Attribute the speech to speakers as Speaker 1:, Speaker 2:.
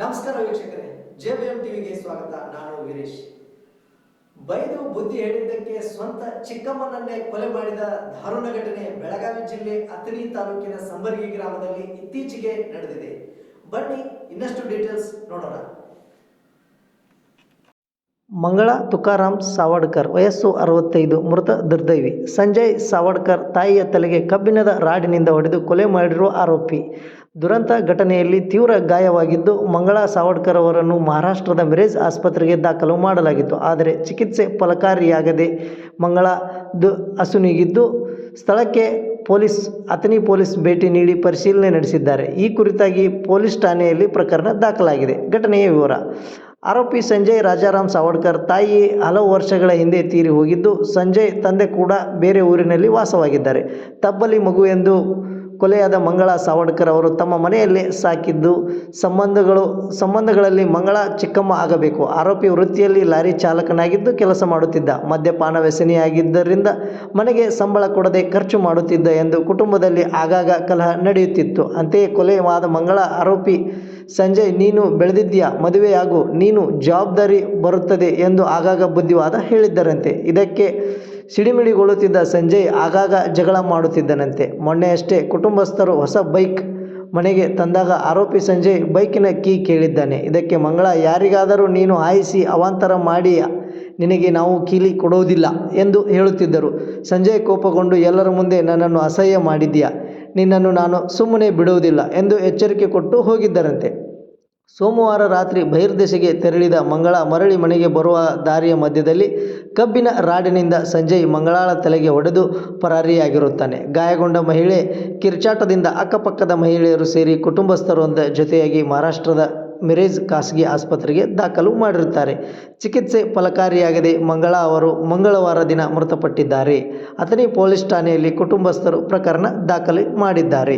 Speaker 1: ನಮಸ್ಕಾರ ವೀಕ್ಷಕರೇ, ಜೆಬಿಎಂ ಟಿವಿಗೆ ಸ್ವಾಗತ. ನಾನು ವೀರೇಶ್. ಬೈದು ಬುದ್ಧಿ ಹೇಳಿದ್ದಕ್ಕೆ ಸ್ವಂತ ಚಿಕ್ಕಮ್ಮನನ್ನೇ ಕೊಲೆ ಮಾಡಿದ ದಾರುಣ ಘಟನೆ ಬೆಳಗಾವಿ ಜಿಲ್ಲೆ ಅಥಣಿ ತಾಲೂಕಿನ ಸಂಬರ್ಗಿ ಗ್ರಾಮದಲ್ಲಿ ಇತ್ತೀಚೆಗೆ ನಡೆದಿದೆ. ಬನ್ನಿ ಇನ್ನಷ್ಟು ಡೀಟೇಲ್ಸ್ ನೋಡೋಣ.
Speaker 2: ಮಂಗಳ, ತುಕಾರಾಮ್, ಸಾವಡ್ಕರ್, ವಯಸ್ಸು ಅರವತ್ತೈದು, ಮೃತ ದುರ್ದೈವಿ. ಸಂಜಯ್ ಸಾವಡ್ಕರ್ ತಾಯಿಯ ತಲೆಗೆ ಕಬ್ಬಿಣದ ರಾಡಿನಿಂದ ಹೊಡೆದು ಕೊಲೆ ಮಾಡಿರುವ ಆರೋಪಿ. ದುರಂತ ಘಟನೆಯಲ್ಲಿ ತೀವ್ರ ಗಾಯವಾಗಿದ್ದು, ಮಂಗಳ ಸಾವಡ್ಕರ್ ಅವರನ್ನು ಮಹಾರಾಷ್ಟ್ರದ ಮಿರೇಜ್ ಆಸ್ಪತ್ರೆಗೆ ದಾಖಲು ಮಾಡಲಾಗಿತ್ತು. ಆದರೆ ಚಿಕಿತ್ಸೆ ಫಲಕಾರಿಯಾಗದೆ ಮಂಗಳ ದು ಅಸುನೀಗಿದ್ದು, ಸ್ಥಳಕ್ಕೆ ಪೊಲೀಸ್, ಅಥಣಿ ಪೊಲೀಸ್ ಭೇಟಿ ನೀಡಿ ಪರಿಶೀಲನೆ ನಡೆಸಿದ್ದಾರೆ. ಈ ಕುರಿತಾಗಿ ಪೊಲೀಸ್ ಠಾಣೆಯಲ್ಲಿ ಪ್ರಕರಣ ದಾಖಲಾಗಿದೆ. ಘಟನೆಯ ವಿವರ. ಆರೋಪಿ ಸಂಜಯ್, ರಾಜಾರಾಮ್ ಸಾವಡ್ಕರ್ ತಾಯಿ ಹಲವು ವರ್ಷಗಳ ಹಿಂದೆ ತೀರಿ ಹೋಗಿದ್ದು, ಸಂಜಯ್ ತಂದೆ ಕೂಡ ಬೇರೆ ಊರಿನಲ್ಲಿ ವಾಸವಾಗಿದ್ದಾರೆ. ತಬ್ಬಲಿ ಮಗು ಎಂದು ಕೊಲೆಯಾದ ಮಂಗಳ ಸಾವಡ್ಕರ್ ಅವರು ತಮ್ಮ ಮನೆಯಲ್ಲೇ ಸಾಕಿದ್ದು ಸಂಬಂಧಗಳು, ಸಂಬಂಧಗಳಲ್ಲಿ ಮಂಗಳ ಚಿಕ್ಕಮ್ಮ ಆಗಬೇಕು. ಆರೋಪಿ ವೃತ್ತಿಯಲ್ಲಿ ಲಾರಿ ಚಾಲಕನಾಗಿದ್ದು ಕೆಲಸ ಮಾಡುತ್ತಿದ್ದ. ಮದ್ಯಪಾನ ವ್ಯಸನಿಯಾಗಿದ್ದರಿಂದ ಮನೆಗೆ ಸಂಬಳ ಕೊಡದೆ ಖರ್ಚು ಮಾಡುತ್ತಿದ್ದ ಎಂದು ಕುಟುಂಬದಲ್ಲಿ ಆಗಾಗ ಕಲಹ ನಡೆಯುತ್ತಿತ್ತು. ಅಂತೆಯೇ ಕೊಲೆಯಾದ ಮಂಗಳ ಆರೋಪಿ ಸಂಜಯ್, ನೀನು ಬೆಳೆದಿದ್ದೀಯಾ? ಮದುವೆಯಾಗು, ನೀನು ಜವಾಬ್ದಾರಿ ಬರುತ್ತದೆ ಎಂದು ಆಗಾಗ ಬುದ್ಧಿವಾದ ಹೇಳಿದ್ದರಂತೆ. ಇದಕ್ಕೆ ಸಿಡಿಮಿಡಿಗೊಳ್ಳುತ್ತಿದ್ದ ಸಂಜಯ್ ಆಗಾಗ ಜಗಳ ಮಾಡುತ್ತಿದ್ದನಂತೆ. ಮೊನ್ನೆಯಷ್ಟೇ ಕುಟುಂಬಸ್ಥರು ಹೊಸ ಬೈಕ್ ಮನೆಗೆ ತಂದಾಗ ಆರೋಪಿ ಸಂಜಯ್ ಬೈಕಿನ ಕೀ ಕೇಳಿದ್ದಾನೆ. ಇದಕ್ಕೆ ಮಂಗಳ, ಯಾರಿಗಾದರೂ ನೀನು ಹಾಯಿಸಿ ಅವಾಂತರ ಮಾಡಿ, ನಿನಗೆ ನಾವು ಕೀಲಿ ಕೊಡೋದಿಲ್ಲ ಎಂದು ಹೇಳುತ್ತಿದ್ದರು. ಸಂಜಯ್ ಕೋಪಗೊಂಡು, ಎಲ್ಲರ ಮುಂದೆ ನನ್ನನ್ನು ಅಸಹ್ಯ ಮಾಡಿದ್ದೀಯಾ? ನಿನ್ನನ್ನು ನಾನು ಸುಮ್ಮನೆ ಬಿಡುವುದಿಲ್ಲ ಎಂದು ಎಚ್ಚರಿಕೆ ಕೊಟ್ಟು ಹೋಗಿದ್ದರಂತೆ. ಸೋಮವಾರ ರಾತ್ರಿ ಬಹಿರ್ದೆಸೆಗೆ ತೆರಳಿದ ಮಂಗಳ ಮರಳಿ ಮನೆಗೆ ಬರುವ ದಾರಿಯ ಮಧ್ಯದಲ್ಲಿ ಕಬ್ಬಿನ ರಾಡಿನಿಂದ ಸಂಜಯ್ ಮಂಗಳಾಳ ತಲೆಗೆ ಹೊಡೆದು ಪರಾರಿಯಾಗಿರುತ್ತಾನೆ. ಗಾಯಗೊಂಡ ಮಹಿಳೆ ಕಿರ್ಚಾಟದಿಂದ ಅಕ್ಕಪಕ್ಕದ ಮಹಿಳೆಯರು ಸೇರಿ ಕುಟುಂಬಸ್ಥರೊಂದ ಜೊತೆಯಾಗಿ ಮಹಾರಾಷ್ಟ್ರದ ಮಿರೇಜ್ ಖಾಸಗಿ ಆಸ್ಪತ್ರೆಗೆ ದಾಖಲು ಮಾಡಿರುತ್ತಾರೆ. ಚಿಕಿತ್ಸೆ ಫಲಕಾರಿಯಾಗದೆ ಮಂಗಳ ಅವರು ಮಂಗಳವಾರ ದಿನ ಮೃತಪಟ್ಟಿದ್ದಾರೆ. ಅಥಣಿ ಪೊಲೀಸ್ ಠಾಣೆಯಲ್ಲಿ ಕುಟುಂಬಸ್ಥರು ಪ್ರಕರಣ ದಾಖಲು ಮಾಡಿದ್ದಾರೆ.